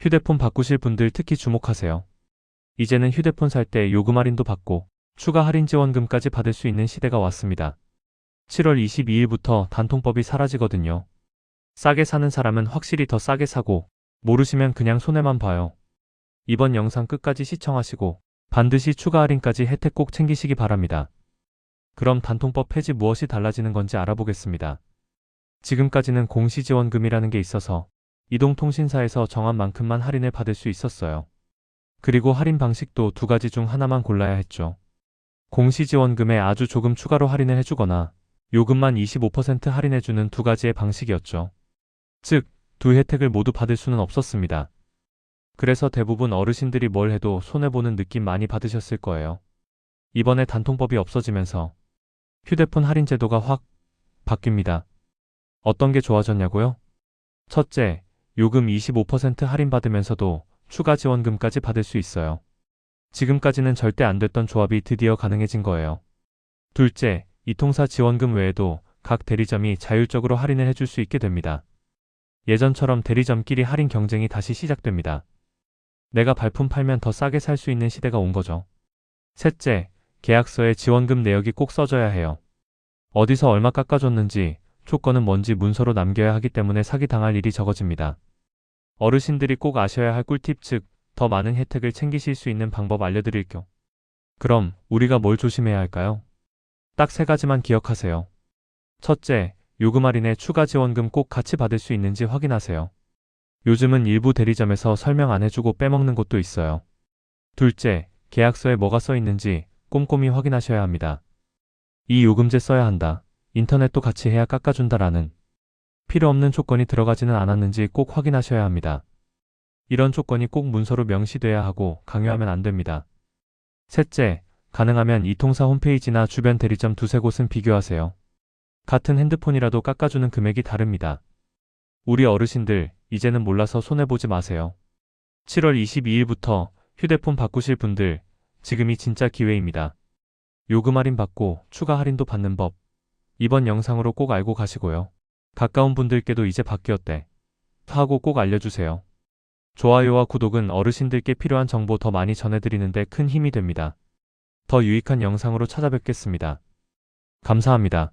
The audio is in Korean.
휴대폰 바꾸실 분들 특히 주목하세요. 이제는 휴대폰 살 때 요금 할인도 받고 추가 할인 지원금까지 받을 수 있는 시대가 왔습니다. 7월 22일부터 단통법이 사라지거든요. 싸게 사는 사람은 확실히 더 싸게 사고 모르시면 그냥 손해만 봐요. 이번 영상 끝까지 시청하시고 반드시 추가 할인까지 혜택 꼭 챙기시기 바랍니다. 그럼 단통법 폐지 무엇이 달라지는 건지 알아보겠습니다. 지금까지는 공시지원금이라는 게 있어서 이동통신사에서 정한 만큼만 할인을 받을 수 있었어요. 그리고 할인 방식도 두 가지 중 하나만 골라야 했죠. 공시지원금에 아주 조금 추가로 할인을 해주거나 요금만 25% 할인해주는 두 가지의 방식이었죠. 즉, 두 혜택을 모두 받을 수는 없었습니다. 그래서 대부분 어르신들이 뭘 해도 손해보는 느낌 많이 받으셨을 거예요. 이번에 단통법이 없어지면서 휴대폰 할인 제도가 확 바뀝니다. 어떤 게 좋아졌냐고요? 첫째, 요금 25% 할인받으면서도 추가 지원금까지 받을 수 있어요. 지금까지는 절대 안 됐던 조합이 드디어 가능해진 거예요. 둘째, 이통사 지원금 외에도 각 대리점이 자율적으로 할인을 해줄 수 있게 됩니다. 예전처럼 대리점끼리 할인 경쟁이 다시 시작됩니다. 내가 발품 팔면 더 싸게 살 수 있는 시대가 온 거죠. 셋째, 계약서에 지원금 내역이 꼭 써져야 해요. 어디서 얼마 깎아줬는지, 조건은 뭔지 문서로 남겨야 하기 때문에 사기당할 일이 적어집니다. 어르신들이 꼭 아셔야 할 꿀팁 즉, 더 많은 혜택을 챙기실 수 있는 방법 알려드릴게요. 그럼 우리가 뭘 조심해야 할까요? 딱 세 가지만 기억하세요. 첫째, 요금 할인에 추가 지원금 꼭 같이 받을 수 있는지 확인하세요. 요즘은 일부 대리점에서 설명 안 해주고 빼먹는 곳도 있어요. 둘째, 계약서에 뭐가 써 있는지 꼼꼼히 확인하셔야 합니다. 이 요금제 써야 한다. 인터넷도 같이 해야 깎아준다라는 필요 없는 조건이 들어가지는 않았는지 꼭 확인하셔야 합니다. 이런 조건이 꼭 문서로 명시돼야 하고 강요하면 안 됩니다. 셋째, 가능하면 이통사 홈페이지나 주변 대리점 두세 곳은 비교하세요. 같은 핸드폰이라도 깎아주는 금액이 다릅니다. 우리 어르신들, 이제는 몰라서 손해보지 마세요. 7월 22일부터 휴대폰 바꾸실 분들, 지금이 진짜 기회입니다. 요금 할인 받고 추가 할인도 받는 법. 이번 영상으로 꼭 알고 가시고요. 가까운 분들께도 이제 바뀌었대. 하고 꼭 알려주세요. 좋아요와 구독은 어르신들께 필요한 정보 더 많이 전해드리는데 큰 힘이 됩니다. 더 유익한 영상으로 찾아뵙겠습니다. 감사합니다.